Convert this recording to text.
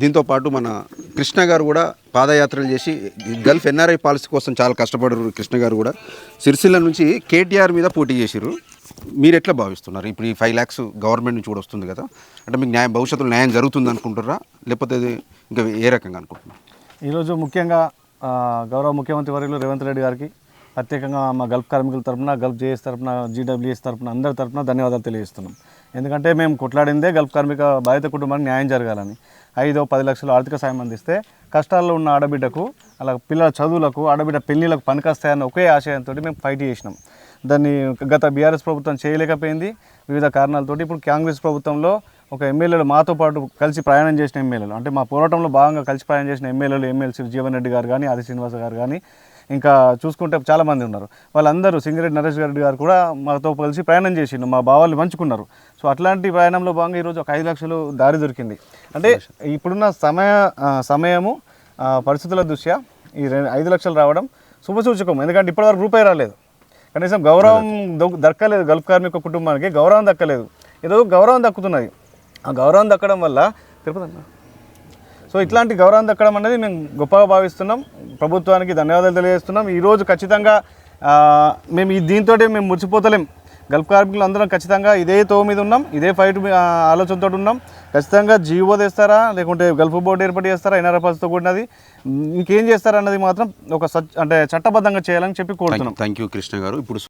దీంతో పాటు మన కృష్ణ గారు కూడా పాదయాత్రలు చేసి గల్ఫ్ ఎన్ఆర్ఐ పాలసీ కోసం చాలా కష్టపడరు కృష్ణ గారు కూడా. సిరిసిల్ల నుంచి కేటీఆర్ మీద పోటీ చేసిరు మీరు ఎట్లా భావిస్తున్నారు? ఇప్పుడు ఈ ఫైవ్ ల్యాక్స్ గవర్నమెంట్ నుంచి కూడా వస్తుంది కదా. అంటే మీకు న్యాయం భవిష్యత్తులో న్యాయం జరుగుతుంది అనుకుంటారా లేకపోతే ఇది ఇంకా ఏ రకంగా అనుకుంటున్నారు? ఈరోజు ముఖ్యంగా గౌరవ ముఖ్యమంత్రి వర్యులు రేవంత్ రెడ్డి గారికి ప్రత్యేకంగా మా గల్ఫ్ కార్మికుల తరపున గల్ఫ్ జేఎస్ తరపున జీడబ్ల్యూఎస్ తరపున అందరి తరపున ధన్యవాదాలు తెలియజేస్తున్నాం. ఎందుకంటే మేము కొట్లాడిందే గల్ఫ్ కార్మిక బాధిత కుటుంబానికి న్యాయం జరగాలని. ఐదో పది లక్షలు ఆర్థిక సాయం అందిస్తే కష్టాల్లో ఉన్న ఆడబిడ్డకు అలా పిల్లల చదువులకు ఆడబిడ్డ పెళ్ళిళ్ళకు పనికొస్తాయన్న ఒకే ఆశయంతో మేము ఫైట్ చేసినాం. దాన్ని గత బీఆర్ఎస్ ప్రభుత్వం చేయలేకపోయింది. వివిధ కారణాలతోటి ఇప్పుడు కాంగ్రెస్ ప్రభుత్వంలో ఒక ఎమ్మెల్యేలు మాతో పాటు కలిసి ప్రయాణం చేసిన ఎమ్మెల్యేలు అంటే మా పోరాటంలో భాగంగా కలిసి ప్రయాణం చేసిన ఎమ్మెల్యేలు ఎమ్మెల్సీ జీవన్ రెడ్డి గారు కానీ ఆది శ్రీనివాస గారు కానీ ఇంకా చూసుకుంటే చాలామంది ఉన్నారు. వాళ్ళందరూ సింగిరెడ్డి నరేష్ రెడ్డి గారు కూడా మాతో కలిసి ప్రయాణం చేసిండు. మా భావాలు పంచుకున్నారు. సో అట్లాంటి ప్రయాణంలో భాగంగా ఈరోజు ఒక ఐదు లక్షలు దారి దొరికింది. అంటే ఇప్పుడున్న సమయ సమయము పరిస్థితుల దృష్ట్యా ఈ ఐదు లక్షలు రావడం శుభసూచకం. ఎందుకంటే ఇప్పటివరకు రూపాయి రాలేదు. కనీసం గౌరవం దక్కలేదు. గల్ఫ్ కార్మిక కుటుంబానికి గౌరవం దక్కలేదు. ఏదో గౌరవం దక్కుతున్నది. ఆ గౌరవం దక్కడం వల్ల తిరుపతి సో ఇట్లాంటి గౌరవం దక్కడం అనేది మేము గొప్పగా భావిస్తున్నాం. ప్రభుత్వానికి ధన్యవాదాలు తెలియజేస్తున్నాం. ఈరోజు ఖచ్చితంగా మేము ఈ దీంతో మేము మురిసిపోతలేం. గల్ఫ్ కార్మికులు అందరం ఖచ్చితంగా ఇదే తో మీద ఉన్నాం ఇదే ఫైట్ ఆలోచనతో ఉన్నాం. ఖచ్చితంగా జీవో తెస్తారా లేకుంటే గల్ఫ్ బోర్డు ఏర్పాటు చేస్తారా ఎన్ఆర్ఎఫ్తో కూడినది? ఇంకేం చేస్తారా అన్నది మాత్రం ఒక సచ్ అంటే చట్టబద్ధంగా చేయాలని చెప్పి కోరుతున్నాం. థ్యాంక్ యూ కృష్ణ గారు. ఇప్పుడు